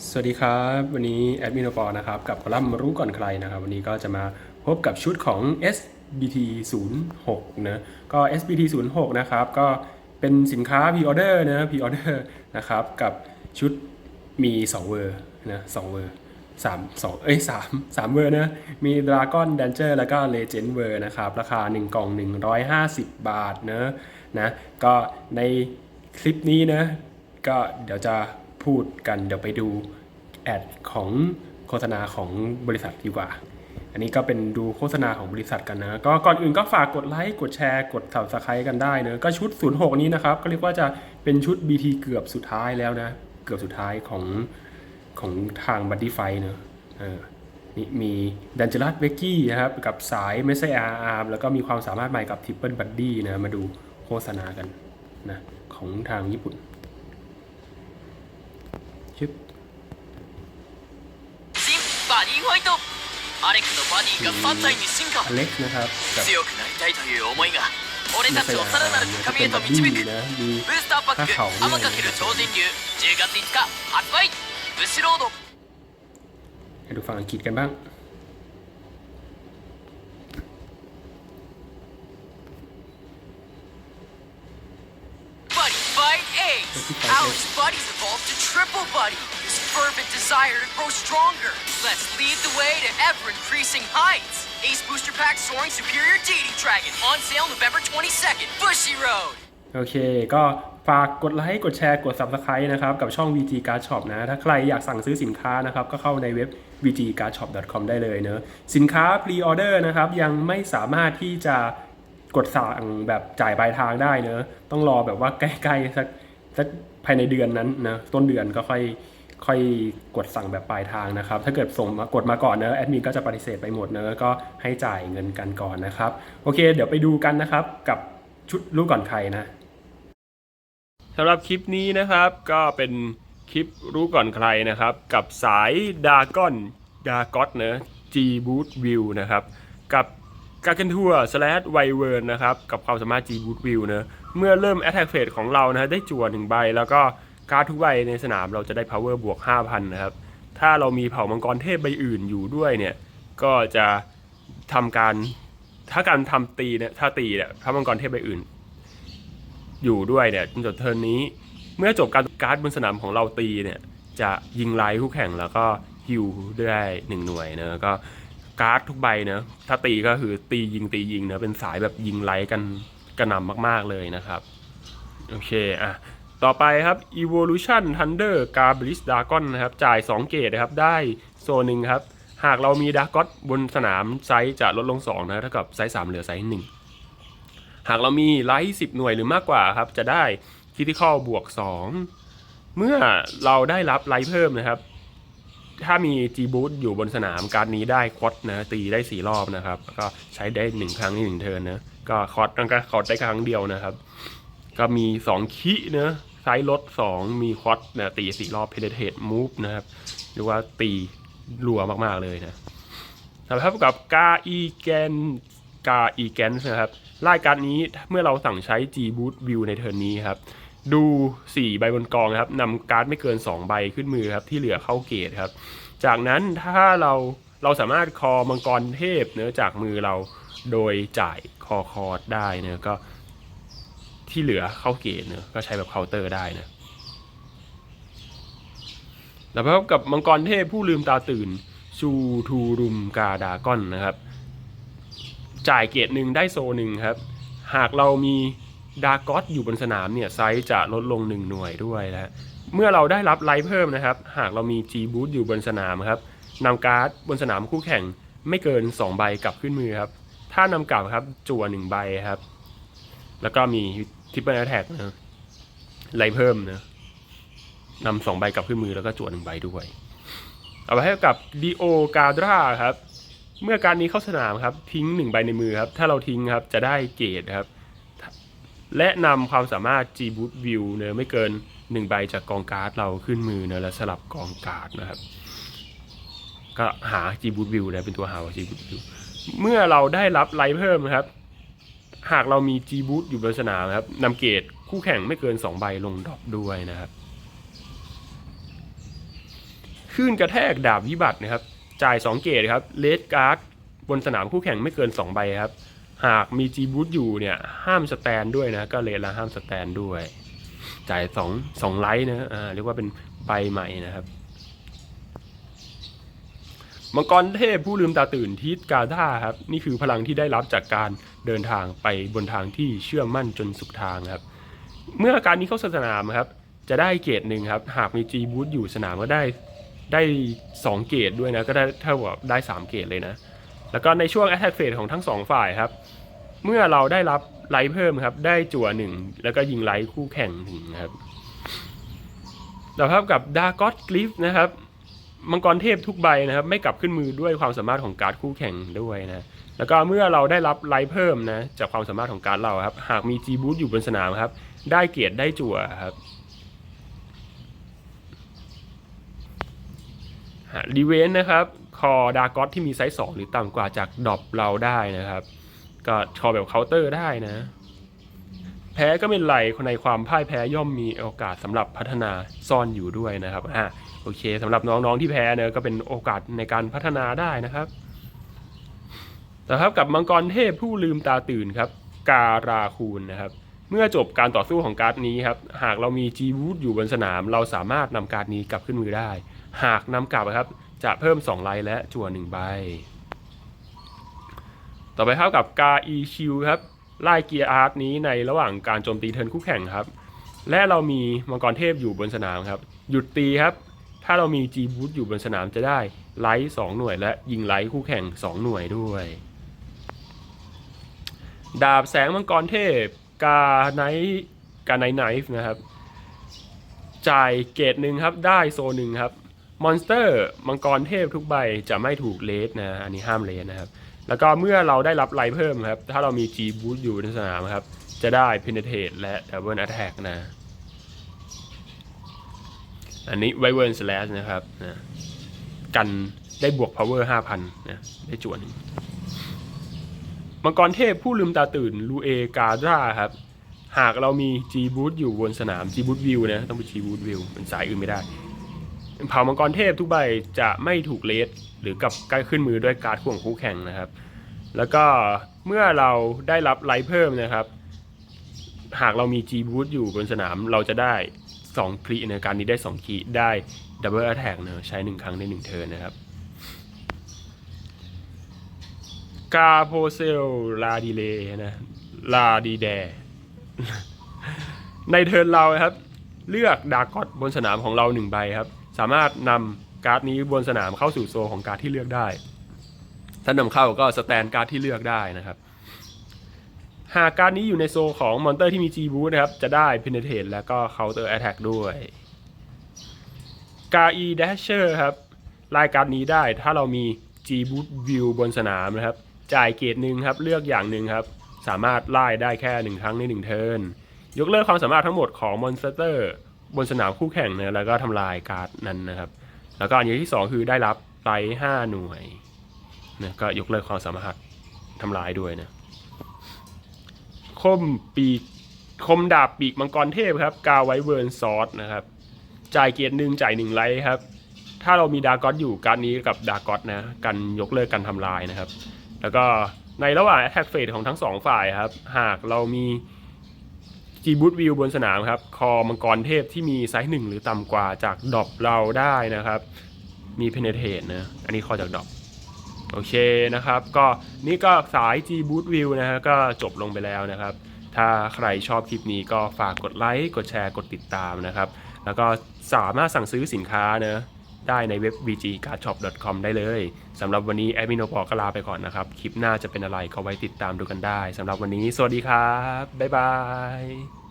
สวัสดีครับ วันนี้แอดมินปอนะครับ กับคอลัมน์รู้ก่อนใครนะครับ วันนี้ก็จะมาพบกับชุดของ SBT 0 6นะก็ SBT 0 6นะครับ ก็เป็นสินค้า P-Order นะ P-Order นะครับ กับชุดมี 2 เวอร์นะ2เวอร์สามสองเอ้ยสามสามเวอร์นะ มี Dragon Danger แล้วก็ Legend เวอร์นะครับ ราคา 1 กล่อง 150 บาทนะนะ ก็ในคลิปนี้นะ ก็เดี๋ยวจะ พูดกันเดี๋ยวไปดูแอดของโฆษณาของบริษัทดีกว่า อันนี้ก็เป็นดูโฆษณาของบริษัทกันนะ ก็ก่อนอื่นก็ฝากกดไลค์กดแชร์กด subscribe กันได้เนอะก็ชุด 06 นี้นะครับ ก็เรียกว่าจะเป็นชุด BT เกือบสุดท้ายแล้วนะ เกือบสุดท้ายของของทางบั d ดี้ไฟเนอะเออนี่มีดันเจลัสเบกกี้นะครับ กับสายเมสเซอาร์อาร์แล้วก็มีความสามารถใหม่กับทิปเปิลบัดดี้นะ มาดูโฆษณากันนะของทางญี่ปุ่น ชึบ 新バディファイトアレクのバディが3体に進化 อเล็กซ์นะครับกับ 強くなりたいという思いが俺 เม た สเซ ちを อา さらなる ร์ 高みへ เป็ と นบัด 導 ดี้ く นะมี ブースターパックถ้าเขาเนี่ย 天かける超人流10月5日発売ブシロード ให้ดูฝั่งอังกฤษกันบ้าง Alex's Buddy's evolved to Triple Buddy His fervent desire to grow stronger Let's lead the way to ever increasing heights Ace Booster Pack Soaring Superior Dating Dragon on sale November 22nd Bushy Road โอเค ก็ฝากกดไลค์ กดแชร์ กด Subscribe นะครับ กับช่อง VG Card Shop นะ ถ้าใครอยากสั่งซื้อสินค้านะครับ ก็เข้าในเว็บ vgcardshop.com ได้เลยเนอะสินค้า Pre-Order นะครับ ยังไม่สามารถที่จะกดสั่งแบบจ่ายปลายทางได้เนอะต้องรอแบบว่าใกล้ๆสัก สักภายในเดือนนั้นนะต้นเดือนก็ค่อยค่อยกดสั่งแบบปลายทางนะครับ ถ้าเกิดส่งมากดมาก่อนเนอะแอดมินก็จะปฏิเสธไปหมดเนอะก็ให้จ่ายเงินกันก่อนนะครับ โอเค เดี๋ยวไปดูกันนะครับกับชุดรู้ก่อนใครนะสำหรับคลิปนี้นะครับก็เป็นคลิปรู้ก่อนใครนะครับ กับสายดากอนดากอตเนอะ G Boot View นะครับ กับ กาเกนทัวร์สแลดไวเวิร์นนะครับ กับความสามารถ G Boot View เนะเมื่อเริ่ม Attack Phase ของเรานะฮะได้จั่วหนึ่งใบ แล้วก็การ์ดทุกใบในสนามเราจะได้ Power บวก 5,000 นะครับ ถ้าเรามีเผ่ามังกรเทพใบอื่นอยู่ด้วยเนี่ย ก็จะทำการถ้าการทำตีเนี่ยถ้าตีเนี่ยถ้ามังกรเทพใบอื่น อยู่ด้วยเนี่ยจนจบเทิร์นนี้ เมื่อจบการการ์ดบนสนามของเราตีเนี่ยจะยิงไลท์คู่แข่งแล้วก็ฮิวได้หนึ่งหน่วยเนอะก็ การ์ดทุกใบเนอะถ้าตีก็คือตียิงตียิงเนอะเป็นสายแบบยิงไลท์กันกระหน่ำมากๆเลยนะครับ โอเคอะต่อไปครับ Evolution Thunder g a r b l i s Dragon นะครับ จ่าย 2 เกตนะครับ ได้โซนหนึ่งครับ หากเรามีดากอ t บนสนามไซส์จะลดลง 2 นะเท่ากับไซส์ 3 เหลือไซส์ 1 หากเรามีไลท์10 หน่วยหรือมากกว่าครับ จะได้คิติคอลบวก 2 เมื่อเราได้รับไลท์เพิ่มนะครับ ถ้ามี G Boost อยู่บนสนามการนี้ได้คอตนะตีได้4รอบนะครับแล้วก็ใช้ได้1ครั้งในหนึ่งเทิร์นนะก็คอตนั่นก็คอตได้ครั้งเดียวนะครับ ก็มี2คิเนะไซส์ลด2มีคอตนะตี4รอบ Penetrate Move นะครับหรือว่าตีรัวมากๆเลยนะสำหรับ กับกาอีแกนกาอีแกนนะครับรายการนี้เมื่อเราสั่งใช้ G Boot View ในเทิร์นนี้ครับ ดู4ใบบนกองนะครับนำการ์ดไม่เกิน 2 ใบขึ้นมือครับที่เหลือเข้าเกตครับ จากนั้นถ้าเราเราสามารถคอมังกรเทพเนื้อจากมือเราโดยจ่ายคอคอร์ดได้เนื้อก็ที่เหลือเข้าเกตเนื้อก็ใช้แบบเคาน์เตอร์ได้นะแล้วพบกับมังกรเทพผู้ลืมตาตื่นชูทูรุมกาดากอนนะครับ จ่ายเกตหนึ่งได้โซหนึ่งครับ หากเรามี ดากอสอยู่บนสนามเนี่ยไซส์จะลดลง 1 หน่วยด้วยนะเมื่อเราได้รับไลท์เพิ่มนะครับ หากเรามี G Boot อยู่บนสนามครับนำการ์ดบนสนามคู่แข่งไม่เกิน 2 ใบกลับขึ้นมือครับ ถ้านำกลับครับจั่ว1ใบครับ แล้วก็มีทิปเปิลแท็กนะไลท์เพิ่มนะนำสองใบกลับขึ้นมือแล้วก็จั่วหนึ่งใบด้วย เอาไปให้กับดีโอกาดราครับ เมื่อการนี้เข้าสนามครับ ทิ้งหนึ่งใบในมือครับ ถ้าเราทิ้งครับจะได้เกรดครับ และนำความสามารถ G Boot View เนะไม่เกิน 1 ใบจากกองการ์ดเราขึ้นมือเนะแล้วสลับกองการ์ดนะครับ ก็หา G Boot View นะเป็นตัวหา G Boot View เมื่อเราได้รับไลท์เพิ่มนะครับ หากเรามี G Boot อยู่บนสนามนะครับนำเกรดคู่แข่งไม่เกิน 2 ใบลงดรอปด้วยนะครับขึ้นกระแทกดาบวิบัตินะครับ จ่าย 2 เกตครับเลดการ์ดบนสนามคู่แข่งไม่เกิน 2 ใบครับ หากมีจีบูทอยู่เนี่ย ห้ามสแตนด้วยนะ ก็เลดละห้ามสแตนด้วย จ่าย2 2ไลท์นะอ่าเรียกว่าเป็นใบใหม่นะครับมังกรเทพผู้ลืมตาตื่นทิศกาธาครับ นี่คือพลังที่ได้รับจากการเดินทางไปบนทางที่เชื่อมั่นจนสุดทางครับ เมื่อการนี้เข้าสนามครับ จะได้เกรดหนึ่งครับ หากมีจีบูทอยู่สนามก็ได้ได้ 2 เกรดด้วยนะ ก็ได้เท่ากับได้ 3 เกรดเลยนะ แล้วก็ในช่วง Attack Phase ของทั้ง 2 ฝ่ายครับ เมื่อเราได้รับไลท์เพิ่มครับ ได้จั่วหนึ่งแล้วก็ยิงไลท์คู่แข่งหนึ่งครับเราพบกับดากอตกลิฟนะครับมังกรเทพทุกใบนะครับ ไม่กลับขึ้นมือด้วยความสามารถของการ์ดคู่แข่งด้วยนะแล้วก็เมื่อเราได้รับไลท์เพิ่มนะจากความสามารถของการ์ดเราครับ หากมีจีบูทอยู่บนสนามครับ ได้เกียรติได้จั่วครับรีเวนนะครับ คอดากอตที่มีไซส์2หรือต่ำกว่าจากดอปเราได้นะครับ ก็คอแบบเคาน์เตอร์ได้นะ แพ้ก็ไม่เป็นไรคนในความพ่ายแพ้ย่อมมีโอกาสสำหรับพัฒนาซ่อนอยู่ด้วยนะครับอะโอเคสำหรับน้องๆที่แพ้เนอะก็เป็นโอกาสในการพัฒนาได้นะครับแต่ครับกับมังกรเทพผู้ลืมตาตื่นครับ การาคูนนะครับ เมื่อจบการต่อสู้ของการ์ดนี้ครับ หากเรามีจีวูดอยู่บนสนาม เราสามารถนำการ์ดนี้กลับขึ้นมือได้ หากนำกลับครับ จะเพิ่ม 2 ไลท์และจั่ว1ใบ ต่อไปครับกับกาอีคิวครับไล่เกียร์อาร์ตนี้ในระหว่างการโจมตีเทิร์นคู่แข่งครับ และเรามีมังกรเทพอยู่บนสนามครับ หยุดตีครับ ถ้าเรามีจีบูทอยู่บนสนามจะได้ไลท์2หน่วย และยิงไลท์คู่แข่ง 2 หน่วยด้วย ดาบแสงมังกรเทพกาไนกาไนไนฟ์นะครับ จ่ายเกตหนึ่งครับได้โซหนึ่งครับ มอนสเตอร์มังกรเทพทุกใบจะไม่ถูกเลสนะอันนี้ห้ามเลสนะครับ แล้วก็เมื่อเราได้รับไลเพิ่มครับ ถ้าเรามี G Boost อยู่ในสนามครับ จะได้ Penetrate และ Double Attack นะ อันนี้ w i v e r n Slash นะครับนะกันได้บวก Power 5,000นะได้จวนมังกรเทพผู้ลืมตาตื่นลูเอกาดราครับ หากเรามี G-Boot อยู่บนสนาม G Boost View นะ ต้องเป็น G Boost View เป็นสายอื่นไม่ได้ เผ่ามังกรเทพทุกใบจะไม่ถูกเลสหรือกับกล้ขึ้นมือด้วยการ์ดข่วงคู่แข่งนะครับ แล้วก็เมื่อเราได้รับไลท์เพิ่มนะครับ หากเรามี G b o o t อยู่บนสนามเราจะได้2คลีในการนี้ได้2คีได้ Double Attack เนอะใช้ 1 ครั้งใน1เทิร์นนะครับกาโพเซลลาดีเลนะลาดีแด ในเทิร์นเราครับ เลือกดากอตบนสนามของเราหนึ่งใบครับ สามารถนำการ์ดนี้บนสนามเข้าสู่โซลของการ์ดที่เลือกได้ ถ้านำเข้าก็สแตนการ์ดที่เลือกได้นะครับ หากการ์ดนี้อยู่ในโซลของมอนเตอร์ที่มี G Boost นะครับ จะได้ Penetrate และก็ Counter Attack ด้วยกา e Dasher ครับรายการ์ดนี้ได้ถ้าเรามี G Boost View บนสนามนะครับ จ่ายเกรดหนึ่งครับ เลือกอย่างหนึ่งครับ สามารถไล่ได้แค่หนึ่งครั้งในหนึ่งเทิร์นยกเลิกความสามารถทั้งหมดของมอนสเตอร์ บนสนามคู่แข่งนะแล้วก็ทำลายการ์ดนั้นนะครับ แล้วก็อันนี้ที่ 2 คือได้รับไลท์ห้าหน่วยนะก็ยกเลิกความสามารถทำลายด้วยนะคมปีกคมดาบปีกมังกรเทพครับ กาไวเวิร์นซอสนะครับ จ่ายเกียรติหนึ่งจ่ายหนึ่งไลท์ครับ ถ้าเรามีดากอตอยู่การดนี้กับดากอตนะกันยกเลิกการทำลายนะครับ แล้วก็ในระหว่าง Attack Phase ของทั้งสองฝ่ายครับ หากเรามี G Boot View บนสนามครับ คอมังกรเทพที่มีไซส์หนึ่งหรือต่ำกว่าจากดอปเราได้นะครับ มี Penetrate นะ อันนี้คอจากดอปโอเคนะครับ ก็นี่ก็สาย G Boot View นะฮะก็จบลงไปแล้วนะครับ ถ้าใครชอบคลิปนี้ก็ฝากกดไลค์ กดแชร์ กดติดตามนะครับ แล้วก็สามารถสั่งซื้อสินค้านะ ได้ในเว็บ vgcardshop.com ได้เลยสำหรับวันนี้แอดมินโนปอก็ลาไปก่อนนะครับ คลิปหน้าจะเป็นอะไรก็ไว้ติดตามดูกันได้สำหรับวันนี้ สวัสดีครับ บ๊ายบาย